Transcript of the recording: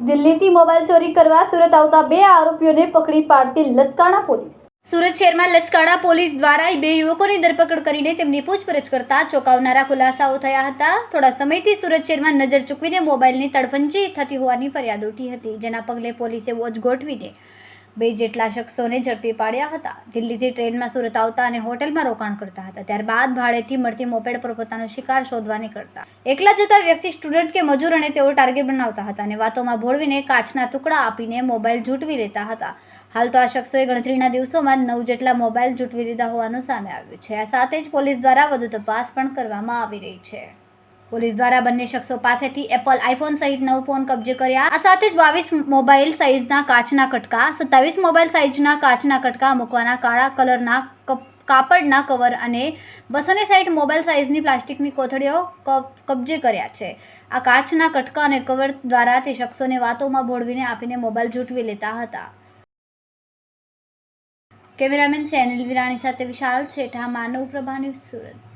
દિલ્હીથી મોબાઈલ ચોરી કરવા સુરત આવતા બે આરોપીઓને પકડી પાડતી લસકાણા પોલીસ. સુરત શહેરમાં લસકાણા પોલીસ દ્વારા બે યુવકોની ધરપકડ કરીને તેમની પૂછપરછ કરતા ચોંકાવનારા ખુલાસાઓ થયા હતા. થોડા સમયથી સુરત શહેરમાં નજર ચૂકવીને મોબાઈલની તડફંચી થતી હોવાની ફરિયાદ ઉઠી હતી. જેના પગલે પોલીસે વોચ ગોઠવીને બે જેટલા શખ્સોને ઝડપી પાડ્યા હતા. દિલ્હીથી ટ્રેનમાં સુરત આવતા અને હોટેલમાં રોકાણ કરતા હતા. ત્યારબાદ ભાડેથી મળતી મોપેડ પર પોતાનો શિકાર શોધવા નીકળતા. એકલા જતા વ્યક્તિ સ્ટુડન્ટ કે મજૂર અને તેઓ ટાર્ગેટ બનાવતા હતા અને વાતોમાં ભોળવીને કાચના ટુકડા આપીને મોબાઈલ જૂટવી લેતા હતા. હાલ તો આ શખ્સોએ ગણતરીના દિવસોમાં નવ જેટલા મોબાઈલ જૂટવી લીધા હોવાનું સામે આવ્યું છે. આ સાથે જ પોલીસ દ્વારા વધુ તપાસ પણ કરવામાં આવી રહી છે. પોલીસ દ્વારા બંને શખ્સો પાસેથી એપલ આઈફોન સહિત નવ ફોન કબજે કર્યા. આ સાથે જ બાવીસ મોબાઈલ સાઇઝના કાચના કટકા, સત્તાવીસ મોબાઈલ સાઇઝના કાચના કટકા મૂકવાના કાળા કલરના કપ- કાપડના કવર અને બસોને સાઈઠ મોબાઈલ સાઇઝની પ્લાસ્ટિકની કોથળીઓ કબજે કર્યા છે. આ કાચના કટકા અને કવર દ્વારા તે શખ્સોને વાતોમાં ભોળવીને આપીને મોબાઈલ જૂટવી લેતા હતા. કેમેરામેન સેનિલ વિરાણી સાથે વિશાલ છેઠા, માનવ પ્રભા ન્યૂઝ સુરત.